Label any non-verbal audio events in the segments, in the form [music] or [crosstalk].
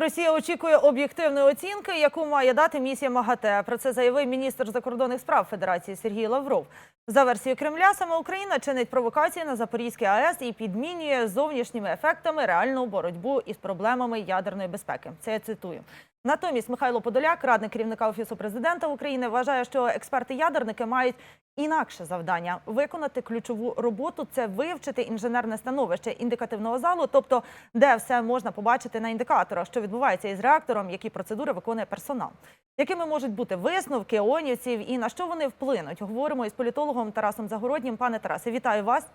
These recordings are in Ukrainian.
Росія очікує об'єктивної оцінки, яку має дати місія МАГАТЕ. Про це заявив міністр закордонних справ Федерації Сергій Лавров. За версією Кремля, саме Україна чинить провокації на Запорізькій АЕС і підмінює зовнішніми ефектами реальну боротьбу із проблемами ядерної безпеки. Це я цитую. Натомість Михайло Подоляк, радник керівника офісу президента України, вважає, що експерти-ядерники мають інакше завдання виконати ключову роботу це вивчити інженерне становище індикативного залу, тобто де все можна побачити на індикаторах, що відбувається із реактором, які процедури виконує персонал. Якими можуть бути висновки ООНівців і на що вони вплинуть? Говоримо із політологом Тарасом Загороднім. Пане Тарасе, вітаю вас.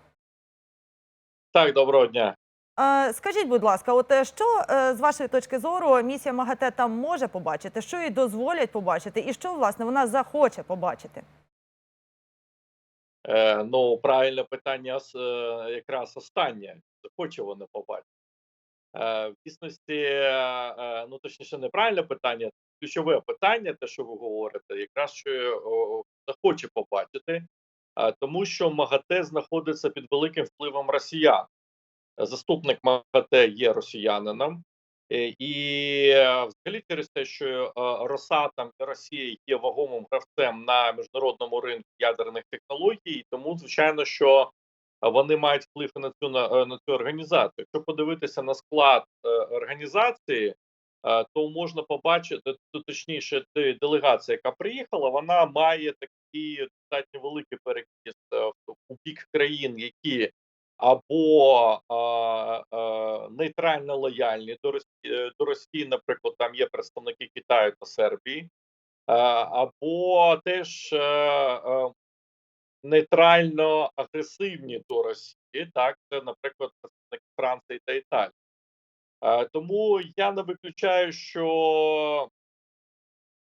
Так, доброго дня. Е, Скажіть, будь ласка, от е, що е, з вашої точки зору місія МАГАТЕ там може побачити, що їй дозволять побачити, і що власне вона захоче побачити? Е, ну, правильне питання якраз останнє. Хоче вони побачити. Е, в дійсності, е, ну точніше, неправильне питання, ключове питання, те, що ви говорите, якраз що захоче побачити, тому що МАГАТЕ знаходиться під великим впливом росіян. Заступник МАГАТЕ є росіянином. Е, І е, взагалі через те, що е, Росатом і Росія є вагомим гравцем на міжнародному ринку ядерних технологій, тому звичайно, що вони мають вплив на цю на, на цю організацію. Якщо подивитися на склад організації, то можна побачити точніше, де делегація, яка приїхала, вона має такий достатньо великий перекіс у бік країн, які або а, а, нейтрально лояльні до Росії, до Росії, наприклад, там є представники Китаю та Сербії, а, або теж е, е, нейтрально агресивні до Росії, так це, наприклад, представники Франції та Італії. Е, Тому я не виключаю, що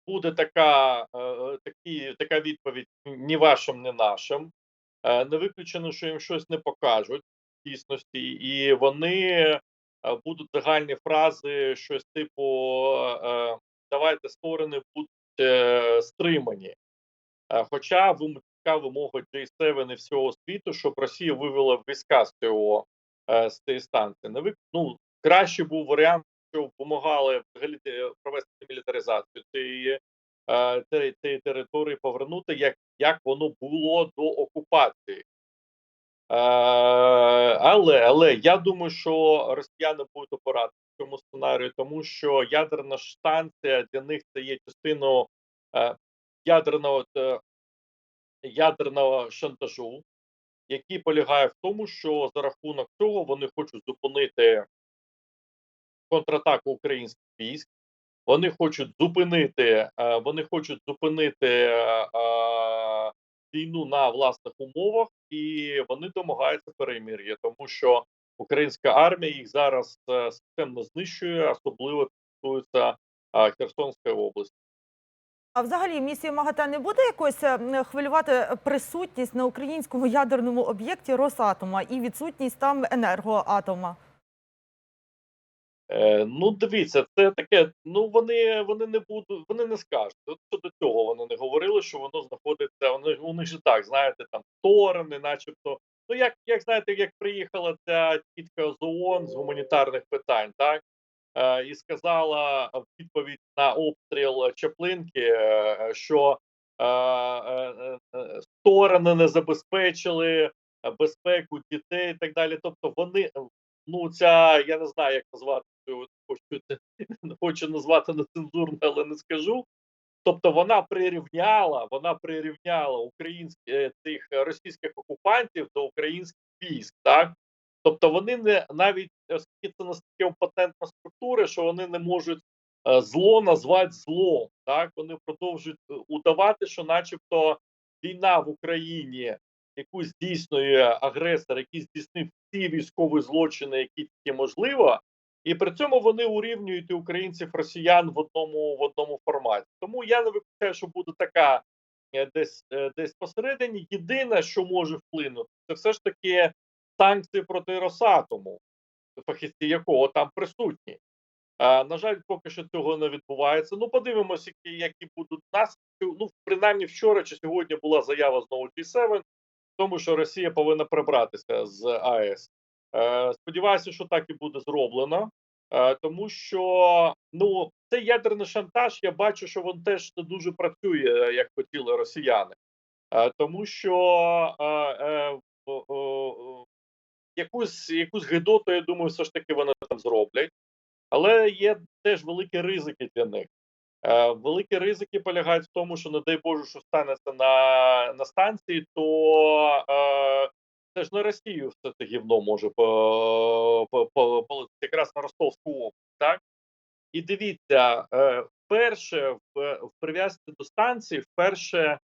буде така, е, такі, така відповідь ні вашим, ні нашим. Е, Не виключено, що їм щось не покажуть дійсності, і вони будуть загальні фрази, щось типу е, давайте сторони будуть стримані. Е, Хоча вимога вимога J7 і всього світу, щоб Росія вивела війська з цього е, з цієї станції. Не ну краще був варіант, що вимагали взагалі провести е, цієї цієї території, повернути як, як воно було до окупації. Е, але, але я думаю, що росіяни будуть опиратися в цьому сценарію, тому що ядерна станція для них це є частиною е, ядерного е, ядерного шантажу, який полягає в тому, що за рахунок цього вони хочуть зупинити контратаку українських військ. Вони хочуть зупинити, вони хочуть зупинити війну на власних умовах, і вони домагаються перемир'я, тому що українська армія їх зараз е, системно знищує, особливо стосується Херсонської області. А взагалі місія МАГАТЕ не буде якось е, хвилювати присутність на українському ядерному об'єкті Росатома і відсутність там енергоатома? Е, ну, дивіться, це таке. Ну вони вони не будуть, вони не скажуть. Щодо цього вони не говорили, що воно знаходиться. Вони у них же так, знаєте, там сторони, начебто. Ну, як як знаєте, як приїхала ця тітка з ООН з гуманітарних питань, так е, і сказала в відповідь на обстріл Чаплинки, е, що е, е, е, сторони не забезпечили безпеку дітей і так далі. Тобто вони ну ця я не знаю, як назвати хочу, [laughs] хочу назвати нецензурно, але не скажу. Тобто вона прирівняла, вона прирівняла українських е, цих російських окупантів до українських військ, так тобто вони не навіть оскільки це настільки патентна структура, що вони не можуть е, зло назвати злом. Так вони продовжують е, удавати, що, начебто, війна в Україні, яку здійснює агресор, який здійснив всі військові злочини, які тільки можливо, і при цьому вони урівнюють і українців росіян в одному в одному форматі. Тому я не виключаю, що буде така е, десь е, десь посередині. Єдине, що може вплинути, це все ж таки санкції проти Росатому, фахівці якого там присутні. А, на жаль, поки що цього не відбувається. Ну, подивимося, які, які будуть наслідки. Ну, принаймні, вчора чи сьогодні була заява знову G7, в тому, що Росія повинна прибратися з АЕС. Е, сподіваюся, що так і буде зроблено. Е, тому що ну цей ядерний шантаж, я бачу, що він теж не дуже працює, як хотіли росіяни. Е, тому що е, е, якусь якусь гидоту, я думаю, все ж таки вони там зроблять. Але є теж великі ризики для них. Е, великі ризики полягають в тому, що, не дай Боже, що станеться на, на станції, то е, це ж на Росію все це гівно може по, по, по, по- якраз на Ростовську область, так? І дивіться, е, вперше в, прив'язці до станції, вперше е,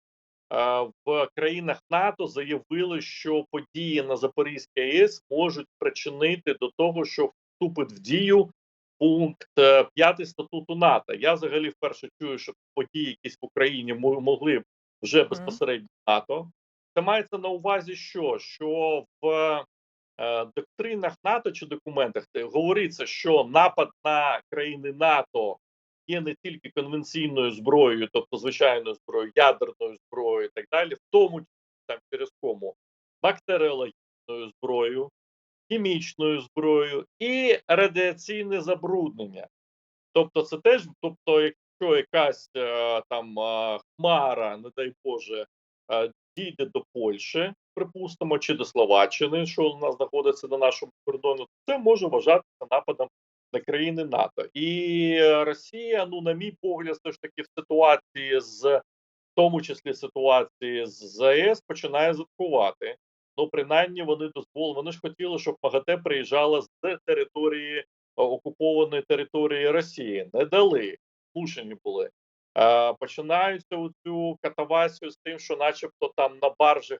в країнах НАТО заявили, що події на Запорізькій АЕС можуть причинити до того, що вступить в дію пункт 5 статуту НАТО. Я взагалі вперше чую, що події якісь в Україні могли вже безпосередньо НАТО. Це мається на увазі, що, що в е, доктринах НАТО чи документах де говориться, що напад на країни НАТО є не тільки конвенційною зброєю, тобто звичайною зброєю, ядерною зброєю і так далі, в тому там через кому бактеріологічною зброєю, хімічною зброєю і радіаційне забруднення. Тобто, це теж, тобто, якщо якась е, там е, хмара, не дай Боже, е, дійде до Польщі, припустимо, чи до Словаччини, що у нас знаходиться на нашому кордоні, то це може вважатися нападом на країни НАТО. І Росія, ну, на мій погляд, все ж таки в ситуації з в тому числі ситуації з ЗАЕС починає заткувати. Ну, принаймні, вони дозволили. Вони ж хотіли, щоб МАГАТЕ приїжджала з території е, окупованої території Росії. Не дали, змушені були. Е, починаються оцю катавасію з тим, що, начебто, там на баржах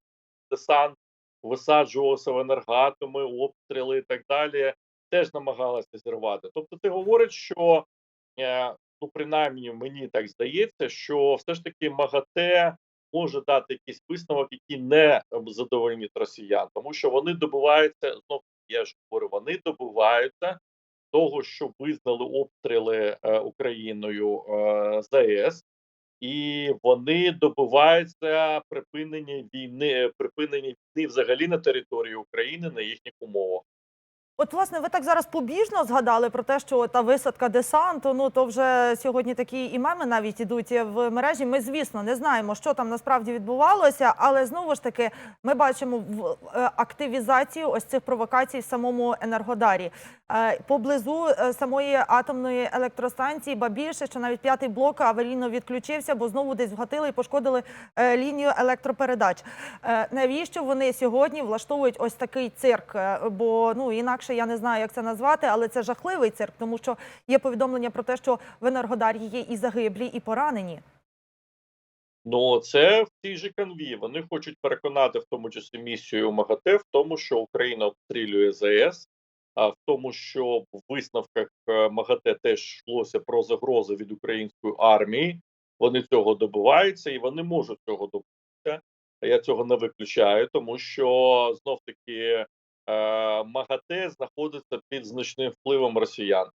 десант висаджувався в енергатоми, обстріли і так далі. Теж намагалися зірвати. Тобто, ти говориш, що е, ну, принаймні, мені так здається, що все ж таки МАГАТЕ може дати якийсь висновок, який не задовольнить росіян, тому що вони добиваються знов. Я ж говорю, вони добиваються того, що визнали обстріли е, Україною е, ЗАЕС, і вони добиваються припинення війни, припинення війни взагалі на території України на їхніх умовах. От, власне, ви так зараз побіжно згадали про те, що та висадка десанту. Ну то вже сьогодні такі і меми навіть ідуть в мережі. Ми, звісно, не знаємо, що там насправді відбувалося, але знову ж таки ми бачимо в е, активізацію ось цих провокацій в самому енергодарі Е, поблизу е, самої атомної електростанції, ба більше, що навіть п'ятий блок аварійно відключився, бо знову десь вгатили і пошкодили лінію електропередач. Навіщо вони сьогодні влаштовують ось такий цирк? Бо ну інакше я не знаю, як це назвати, але це жахливий цирк, тому що є повідомлення про те, що в енергодарі є і загиблі, і поранені. Ну, це в тій же канві. Вони хочуть переконати, в тому числі місію МАГАТЕ, в тому, що Україна обстрілює ЗАЕС, а в тому, що в висновках е, МАГАТЕ теж йшлося про загрози від української армії. Вони цього добиваються і вони можуть цього добитися. Я цього не виключаю, тому що знов таки МАГАТЕ знаходиться під значним впливом росіян.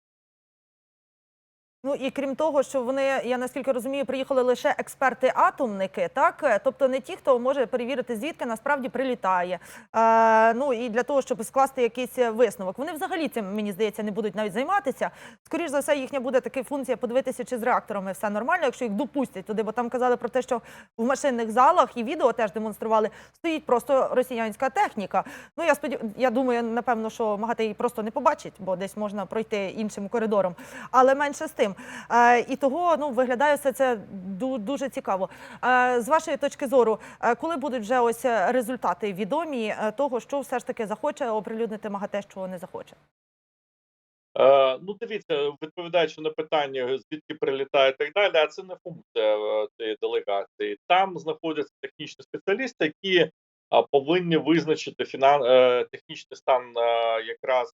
Ну і крім того, що вони, я наскільки розумію, приїхали лише експерти-атомники, так тобто не ті, хто може перевірити, звідки насправді прилітає. Е, ну і для того, щоб скласти якийсь висновок. Вони взагалі цим мені здається не будуть навіть займатися. Скоріше за все, їхня буде така функція подивитися, чи з реакторами все нормально, якщо їх допустять туди, бо там казали про те, що в машинних залах і відео теж демонстрували, стоїть просто росіянська техніка. Ну я сподів... я думаю, напевно, що МАГАТЕ її просто не побачить, бо десь можна пройти іншим коридором. Але менше з тим. Е, і того ну виглядає все це ду- дуже цікаво. Е, з вашої точки зору, е, коли будуть вже ось результати відомі того, що все ж таки захоче оприлюднити МАГАТЕ, що не захоче? Ну, дивіться, відповідаючи на питання, звідки прилітає і так далі, а це не функція цієї делегації. Там знаходяться технічні спеціалісти, які повинні визначити фінан... технічний стан якраз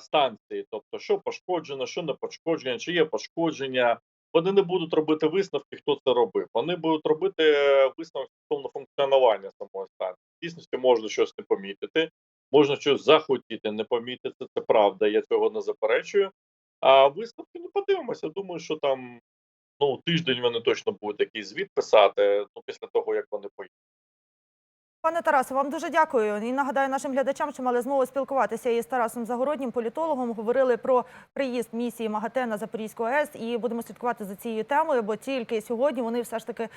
станції, тобто, що пошкоджено, що не пошкоджено, чи є пошкодження. Вони не будуть робити висновки, хто це робив. Вони будуть робити е, висновки стосовно функціонування самої станції. В дійсності можна щось не помітити, можна щось захотіти не помітити, це правда, я цього не заперечую. А висновки ну подивимося. Думаю, що там ну тиждень вони точно будуть якийсь звіт писати. Ну після того як вони поїдуть. Пане Тарасе, вам дуже дякую. І нагадаю нашим глядачам, що мали змогу спілкуватися із Тарасом Загороднім, політологом. Говорили про приїзд місії МАГАТЕ на Запорізьку АЕС і будемо слідкувати за цією темою, бо тільки сьогодні вони все ж таки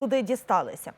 туди дісталися.